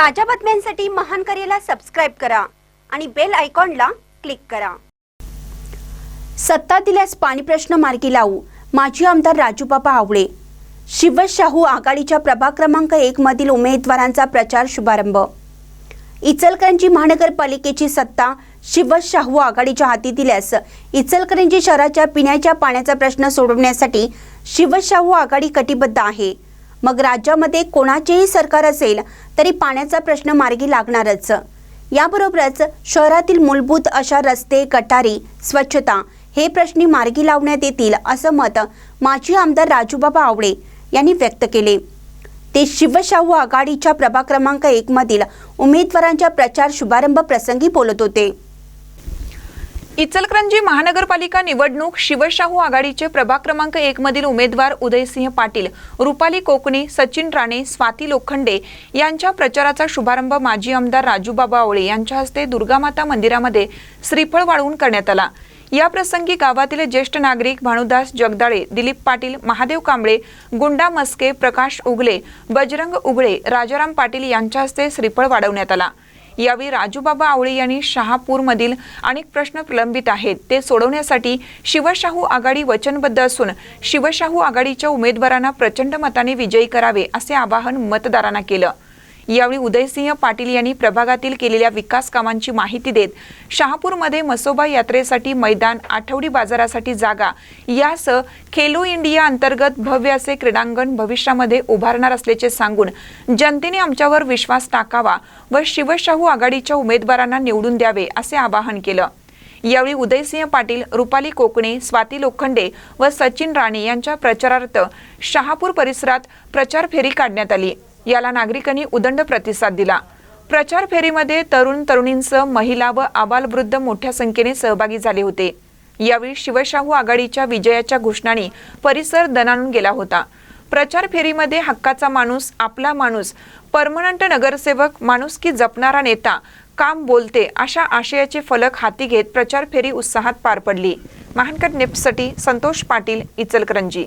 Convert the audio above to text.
ताज्या बातम्यांसाठी महान करेला सबस्क्राईब करा आणि बेल आयकॉनला क्लिक करा. सत्ता दिल्यास पाणी प्रश्न मार्गी लावू माजी आमदार राजूबाबा आवळे. शिवशाहू आघाडीच्या प्रभाग क्रमांक एक मधील उमेदवारांचा प्रचार शुभारंभ. इचलकरंजी महानगरपालिकेची सत्ता शिवशाहू आघाडीच्या हाती दिल्यास इचलकरंजी शहराच्या पिण्याच्या पाण्याचा प्रश्न सोडवण्यासाठी शिवशाहू आघाडी कटिबद्ध आहे. मग राज्यामध्ये कोणाचेही सरकार असेल तरी पाण्याचा प्रश्न मार्गी लागणारच. याबरोबरच शहरातील मूलभूत अशा रस्ते गटारी स्वच्छता हे प्रश्नी मार्गी लावण्यात येतील असं मत माजी आमदार राजूबाबा आवळे यांनी व्यक्त केले. ते शिवशाहू आघाडीच्या प्रभाग क्रमांक एक मधील उमेदवारांच्या प्रचार शुभारंभ प्रसंगी बोलत होते. इचलकरंजी महानगरपालिका निवडणूक शिवशाहू आघाडीचे प्रभाग क्रमांक एक मधील उमेदवार उदयसिंह पाटील रुपाली कोकणे सचिन राणे स्वाती लोखंडे यांच्या प्रचाराचा शुभारंभ माजी आमदार राजूबाबा आवळे यांच्या हस्ते दुर्गामाता मंदिरामध्ये श्रीफळ वाढवून करण्यात आला. या प्रसंगी गावातील ज्येष्ठ नागरिक भानुदास जगदाळे दिलीप पाटील महादेव कांबळे गुंडा मस्के प्रकाश उगले बजरंग उगळे राजाराम पाटील यांच्या हस्ते श्रीफळ वाढवण्यात आला. यावेळी राजूबाबा आवळे यांनी शहापूरमधील अनेक प्रश्न प्रलंबित आहेत. ते सोडवण्यासाठी शिवशाहू आघाडी वचनबद्ध असून शिवशाहू आघाडीच्या उमेदवारांना प्रचंड मताने विजयी करावे असे आवाहन मतदारांना केलं. यावेळी उदयसिंह पाटील यांनी प्रभागातील केलेल्या विकास कामांची माहिती देत शहापूरमध्ये मसोबा यात्रेसाठी मैदान आठवडी बाजारासाठी जागा यासह खेलो इंडिया अंतर्गत भव्य असे क्रीडांगण भविष्यामध्ये उभारणार असल्याचे सांगून जनतेने आमच्यावर विश्वास टाकावा व शिवशाहू आघाडीच्या उमेदवारांना निवडून द्यावे असे आवाहन केलं. यावेळी उदयसिंह पाटील रुपाली कोकणे स्वाती लोखंडे व सचिन राणे यांच्या प्रचारार्थ शहापूर परिसरात प्रचार फेरी काढण्यात आली. याला नागरिकांनी उदंड प्रतिसाद दिला. प्रचार फेरीमध्ये तरुण तरुणींसह महिला व आबालवृद्ध मोठ्या संख्येने सहभागी झाले होते. यावेळी शिवशाहू आघाडीच्या विजयाच्या घोषणाने परिसर दणाणून गेला होता. प्रचार फेरीमध्ये हक्काचा माणूस आपला माणूस परमनंट नगरसेवक माणुसकी जपणारा नेता काम बोलते अशा आशयाचे फलक हाती घेत प्रचार फेरी उत्साहात पार पडली. महानकर नेपसाठी संतोष पाटील इचलकरंजी.